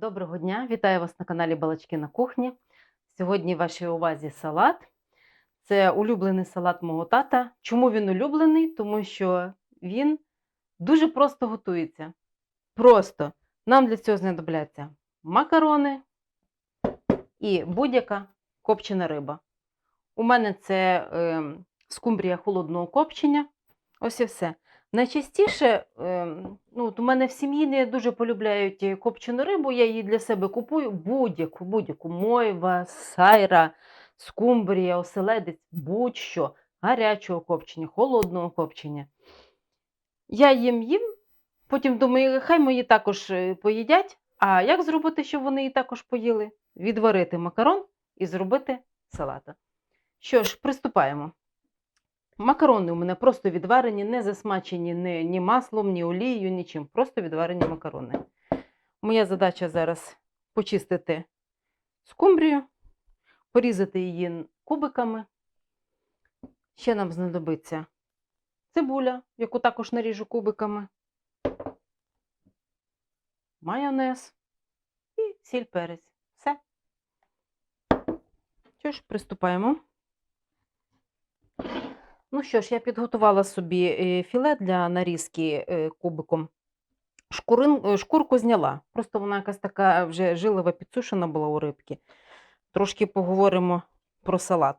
Доброго дня! Вітаю вас на каналі Балачки на кухні. Сьогодні в вашій увазі салат. Це улюблений салат мого тата. Чому він улюблений? Тому що він дуже просто готується. Просто нам для цього знадобляться макарони і будь-яка копчена риба. У мене це е, скумбрія холодного копчення. Ось і все. Найчастіше, ем, ну, от у мене в сім'ї не дуже полюбляють е, копчену рибу, я її для себе купую будь-яку, будь-яку мойва, сайра, скумбрія, оселедець, будь-що, гарячого копчення, холодного копчення. Я їм їм, потім думаю, хай мої також е, поїдять. А як зробити, щоб вони і також поїли? Відварити макарон і зробити салата. Що ж, приступаємо. Макарони у мене просто відварені, не засмачені ні, ні маслом, ні олією, нічим. Просто відварені макарони. Моя задача зараз почистити скумбрію, порізати її кубиками. Ще нам знадобиться цибуля, яку також наріжу кубиками, майонез і сіль перець. Все. Що ж, приступаємо. Ну що ж, я підготувала собі е, філе для нарізки е, кубиком. Шкурин, е, шкурку зняла. Просто вона якась така вже жилова підсушена була у рибки. Трошки поговоримо про салат.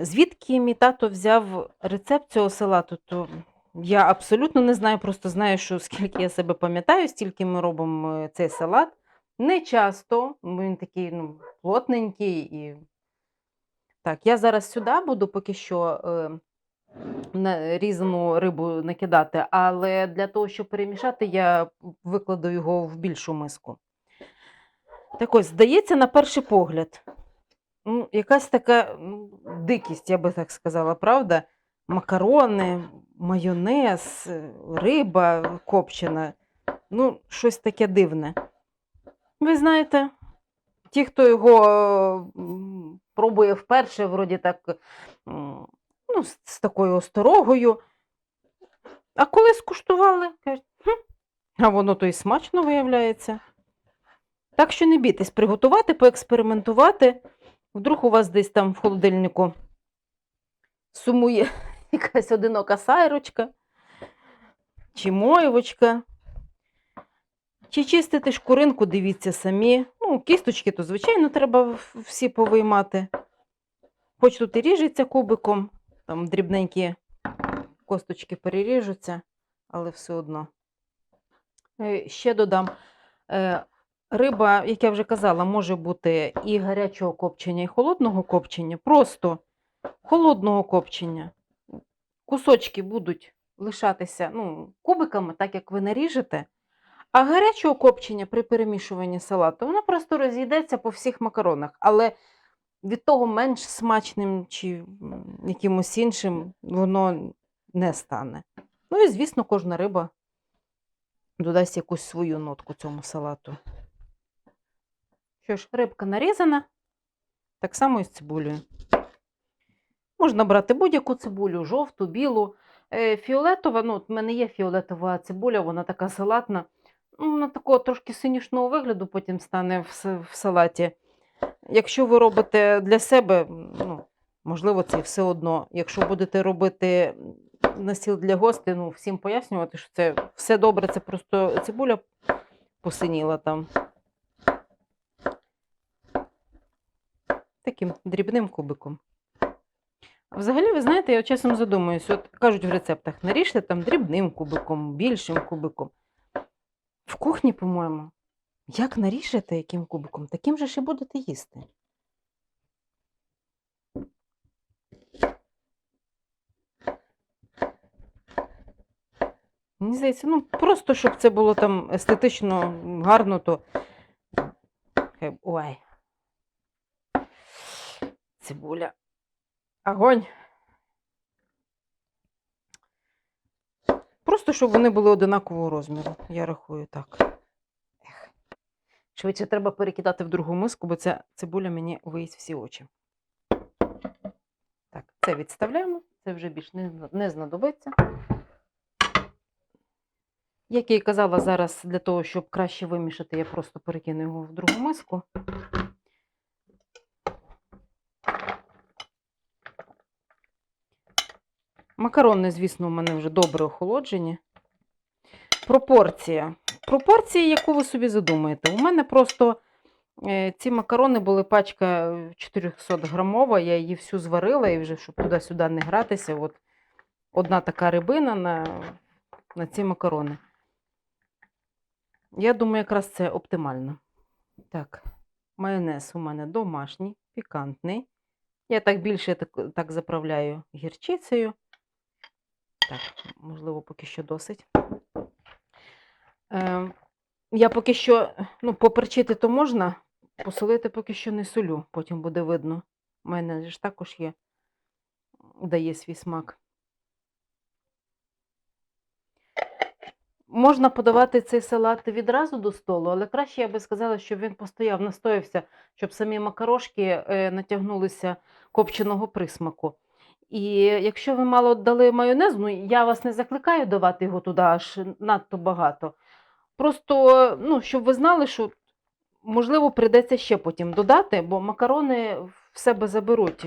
Звідки мій тато взяв рецепт цього салату, то я абсолютно не знаю, просто знаю, що скільки я себе пам'ятаю, стільки ми робимо цей салат. Не часто, він такий ну, плотненький і так, я зараз сюди буду поки що е, різану рибу накидати, але для того, щоб перемішати, я викладу його в більшу миску. Так ось, здається, на перший погляд, ну, якась така ну, дикість, я би так сказала, правда? Макарони, майонез, е, риба копчена. Ну, щось таке дивне. Ви знаєте, ті, хто його пробує вперше, вроді так, ну, з, такою осторогою. А коли скуштували, кажуть, хм, а воно то і смачно виявляється. Так що не бійтесь приготувати, поекспериментувати. Вдруг у вас десь там в холодильнику сумує якась одинока сайрочка чи мойвочка. Чи чистити шкуринку, дивіться самі. Ну, кісточки, то, звичайно, треба всі повиймати. Хоч тут і ріжеться кубиком, там дрібненькі косточки переріжуться, але все одно. Е, Ще додам. е, Риба, як я вже казала, може бути і гарячого копчення, і холодного копчення. Просто холодного копчення. Кусочки будуть лишатися ну, кубиками, так як ви наріжете. А гарячого копчення при перемішуванні салату, воно просто розійдеться по всіх макаронах, але від того менш смачним чи якимось іншим воно не стане. Ну і, звісно, кожна риба додасть якусь свою нотку цьому салату. Що ж, рибка нарізана, так само і з цибулею. Можна брати будь-яку цибулю, жовту, білу. Е, Фіолетова, ну, от в мене є фіолетова цибуля, вона така салатна. Ну, Вона такого трошки синюшного вигляду потім стане в, салаті. Якщо ви робите для себе, ну, можливо, це все одно. Якщо будете робити на стіл для гостей, ну, всім пояснювати, що це все добре, це просто цибуля посиніла там. Таким дрібним кубиком. Взагалі, ви знаєте, я часом задумуюсь, от кажуть в рецептах, наріжте там дрібним кубиком, більшим кубиком. Кухні, по-моєму, як наріжете яким кубиком, таким же ж і будете їсти. Мені здається, ну просто щоб це було там естетично гарно, то. Ой. Цибуля. Огонь. Просто щоб вони були одинакового розміру. Я рахую так. Ех. Швидше треба перекидати в другу миску, бо ця цибуля мені виїсть всі очі. Так, це відставляємо, це вже більш не, не знадобиться. Як я і казала, зараз для того, щоб краще вимішати, я просто перекину його в другу миску. Макарони, звісно, у мене вже добре охолоджені. Пропорція. Пропорції, яку ви собі задумаєте. У мене просто е, ці макарони були пачка 400 грамова, я її всю зварила і вже, щоб туди-сюди не гратися. От одна така рибина на, на ці макарони. Я думаю, якраз це оптимально. Так, майонез у мене домашній, пікантний. Я так більше так, так заправляю гірчицею. Так, можливо, поки що досить. Е, я поки що, ну, поперчити то можна, посолити поки що не солю, потім буде видно. У мене ж також є, дає свій смак. Можна подавати цей салат відразу до столу, але краще я би сказала, щоб він постояв, настоявся, щоб самі макарошки е, натягнулися копченого присмаку. І якщо ви мало дали майонез, ну я вас не закликаю давати його туди аж надто багато. Просто, ну, щоб ви знали, що можливо прийдеться ще потім додати, бо макарони в себе заберуть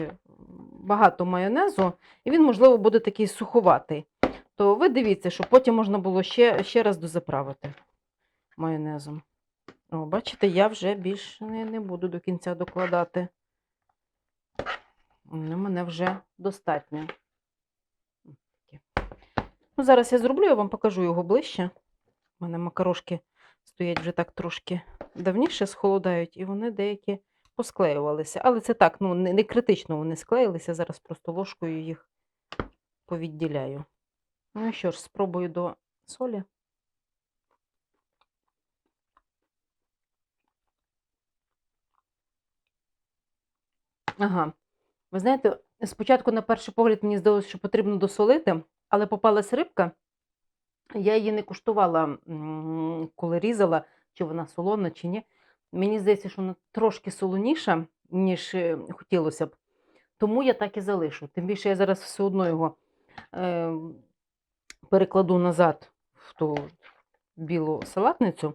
багато майонезу, і він, можливо, буде такий суховатий. То ви дивіться, щоб потім можна було ще, ще раз дозаправити майонезом. О, бачите, я вже більш не, не буду до кінця докладати. Ну, мене вже достатньо. Ну, зараз я зроблю, я вам покажу його ближче. У мене макарошки стоять вже так трошки давніше, схолодають, і вони деякі посклеювалися. Але це так, ну, не критично вони склеїлися. Зараз просто ложкою їх повідділяю. Ну і що ж, спробую до солі. Ага. Ви знаєте, спочатку, на перший погляд, мені здалося, що потрібно досолити, але попалась рибка. Я її не куштувала, коли різала, чи вона солона, чи ні. Мені здається, що вона трошки солоніша, ніж е, хотілося б. Тому я так і залишу. Тим більше я зараз все одно його е, перекладу назад в ту білу салатницю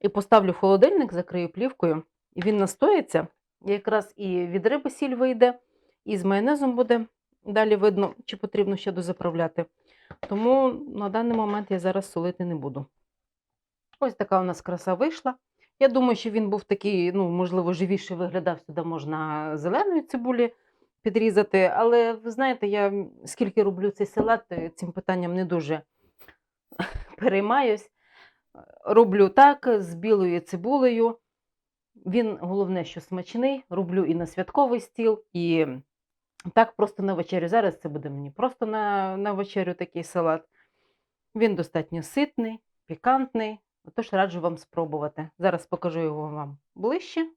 і поставлю в холодильник, закрию плівкою, і він настоїться. Якраз і від риби сіль вийде, і з майонезом буде далі видно, чи потрібно ще дозаправляти. Тому на даний момент я зараз солити не буду. Ось така у нас краса вийшла. Я думаю, що він був такий, ну, можливо, живіше виглядав, сюди можна зеленої цибулі підрізати. Але ви знаєте, я скільки роблю цей салат, е, цим питанням не дуже переймаюсь. Роблю так з білою цибулею. Він головне, що смачний. Роблю і на святковий стіл, і так просто на вечерю. Зараз це буде мені просто на, на вечерю такий салат. Він достатньо ситний, пікантний. Тож раджу вам спробувати. Зараз покажу його вам ближче.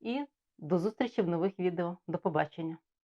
І до зустрічі в нових відео. До побачення!